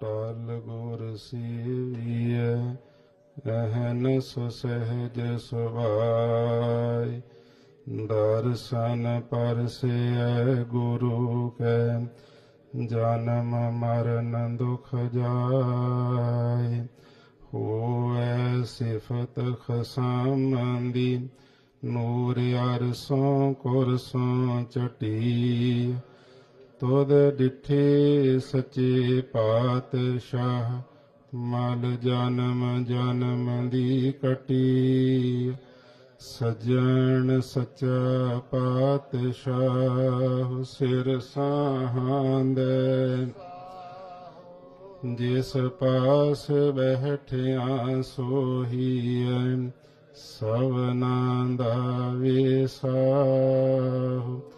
ਟਲ ਗੁਰ ਸੀਵੀਐ ਰਹਿਨ ਸੁਸਹਿਜ ਸੁਭਾਈ ਦਰਸ਼ਨ ਪਰਸੈ ਗੁਰੂ ਕੈ, ਜਨਮ ਮਰਨ ਦੁਖ ਜਾਏ ਹੋਐ ਸਿਫਤ ਖਸਮੰਦੀ, ਨੂਰ ਅਰਸੋਂ ਕੁਰਸੋਂ ਚਟੀ। ਤੁਧ ਡਿਠੇ ਸੱਚੇ ਪਾਤਸ਼ਾਹ, ਮਲ ਜਨਮ ਜਨਮ ਦੀ ਕਟੀ। ਸਜਣ ਸੱਚਾ ਪਾਤਸ਼ਾਹ, ਸਿਰ ਸਾਹਾਂਦੇ। ਜਿਸ ਪਾਸ ਬੈਠਿਆ ਸੋਹੀਐ ਸਵਨਾ ਦਾ ਵਿਸਾਹ।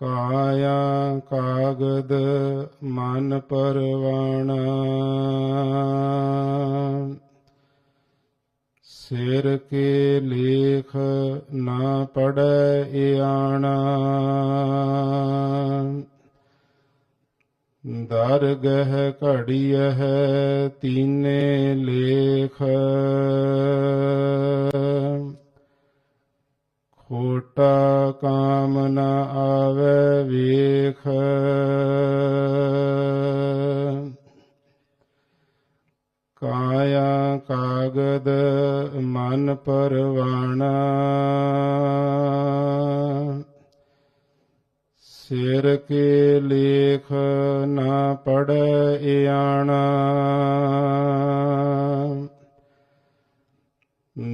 ਕਾਇਆ ਕਾਗਦ ਮਨ ਪਰਵਾਣਾ। ਸਿਰ ਕੇ ਲੇਖ ਨਾ ਪੜੈ ਆਣਾ ਦਰਗਹ ਘੜੀਐ ਤੀਨੇ ਲੇਖ। ਖੋਟਾ ਕਾਮ ਨ ਆਵੇ ਵੇਖ। ਕਾਇਆ ਕਾਗਦ ਮਨ ਪਰਵਾਣਾ। ਸਿਰ ਕੇ ਲੇਖ ਨਾ ਪੜੈ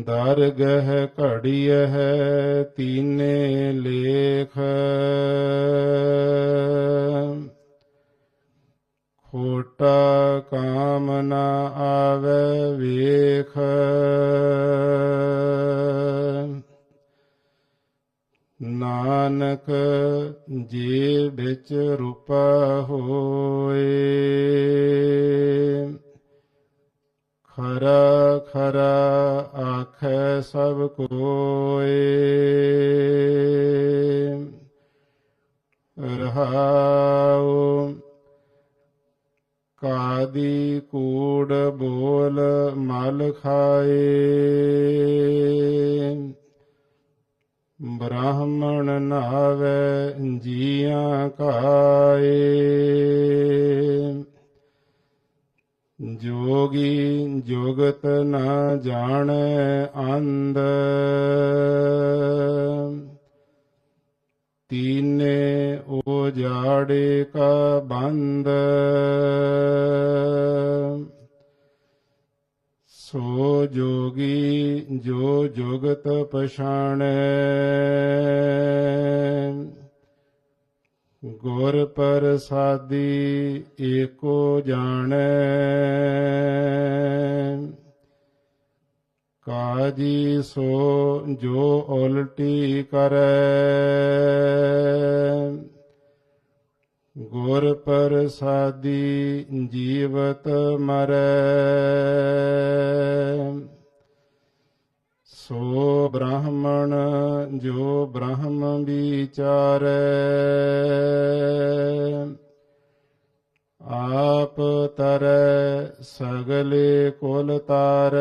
ਆਣਾ ਘੜੀ ਹੈ ਤੀਨੇ ਲੇਖ। ਖੋਟਾ ਕਾਮ ਨਾ ਆਵੇ ਵੇਖ। ਨਾਨਕ ਜੀ ਵਿੱਚ ਰੂਪਾ ਹੋਏ। ਖਰਾ ਖਰਾ ਆਖੈ ਸਭ ਕੋਏ ਰਹਾਉ ਕਾਦੀ ਕੂੜ ਬੋਲ ਮਲ ਖਾਏ। ਬ੍ਰਾਹਮਣ ਨਾਵੇ ਜੀਆਂ ਕਾਏ। ਜੋਗੀ ਜੁਗਤ ਨ ਜਾਣੈ ਅੰਧ। ਤੀਨੇ ਉਹ ਜਾੜੇ ਕਾ ਬੰਦ ਸੋ ਜੋਗੀ ਜੋ ਜੁਗਤ ਪਛਾਣੈ। ਗੁਰ ਪ੍ਰਸਾਦੀ ਏਕੋ ਜਾਣੈ। ਕਾਜੀ ਸੋ ਜੋ ਉਲਟੀ ਕਰੈ। ਗੁਰ ਪ੍ਰਸਾਦੀ ਜੀਵਤ ਮਰੈ। ਸੋ ਬ੍ਰਾਹਮਣ ਜੋ ਬ੍ਰਹਮ ਵਿਚਾਰੈ। ਆਪ ਤਰੈ ਸਗਲੇ ਕੁਲ ਤਾਰੈ।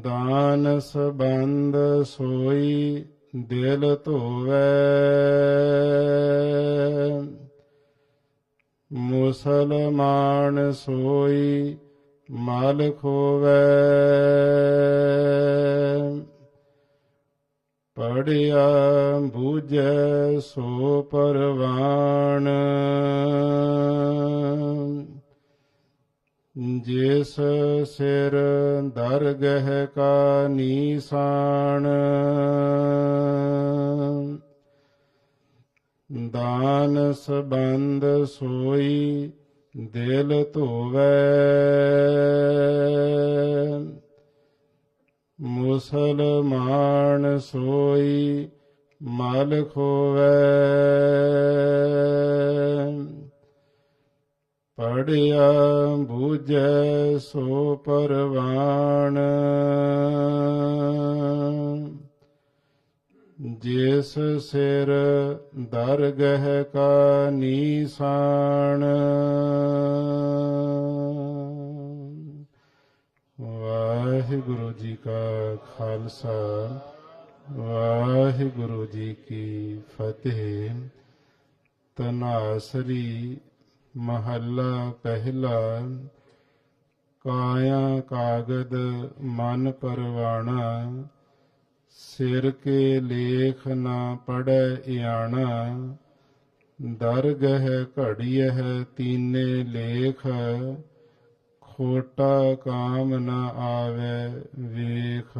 ਦਾਨ ਸਬੰਧ ਸੋਈ ਦਿਲ ਧੋਵੈ। ਮੁਸਲਮਾਨ ਸੋਈ ਮਲ ਖੋਵੈ। ਪੜਿਆ ਬੂਝੈ ਸੋ ਪਰਵਾਣ। ਜਿਸ ਸਿਰ ਦਰਗਹਿ ਕਾ ਨੀਸਾਨ ਦਾਨ ਸਬੰਧ ਸੋਈ ਦਿਲ ਧੋਵੈ। ਮੁਸਲਮਾਨ ਸੋਈ ਮਲ ਖੋਵੈ। ਪੜਿਆ ਬੂਝੈ ਸੋ ਪਰਵਾਣ ਜਿਸ ਸਿਰ ਦਰਗਹਿ ਕਾ ਨੀਸਾਨ। ਵਾਹਿਗੁਰੂ ਜੀ ਕਾ ਖਾਲਸਾ, ਵਾਹਿਗੁਰੂ ਜੀ ਕੀ ਫਤਿਹ। ਤਨਾਸਰੀ ਮਹੱਲਾ ਪਹਿਲਾ, ਕਾਇਆ ਕਾਗਦ ਮਨ ਪਰਵਾਣਾ। ਸਿਰ ਕੇ ਲੇਖ ਨਾ ਪੜੈ ਇਆਣਾ, ਦਰਗਹ ਘੜੀਐ ਤੀਨੇ ਲੇਖ, ਖੋਟਾ ਕਾਮ ਨਾ ਆਵੇ ਵੇਖ।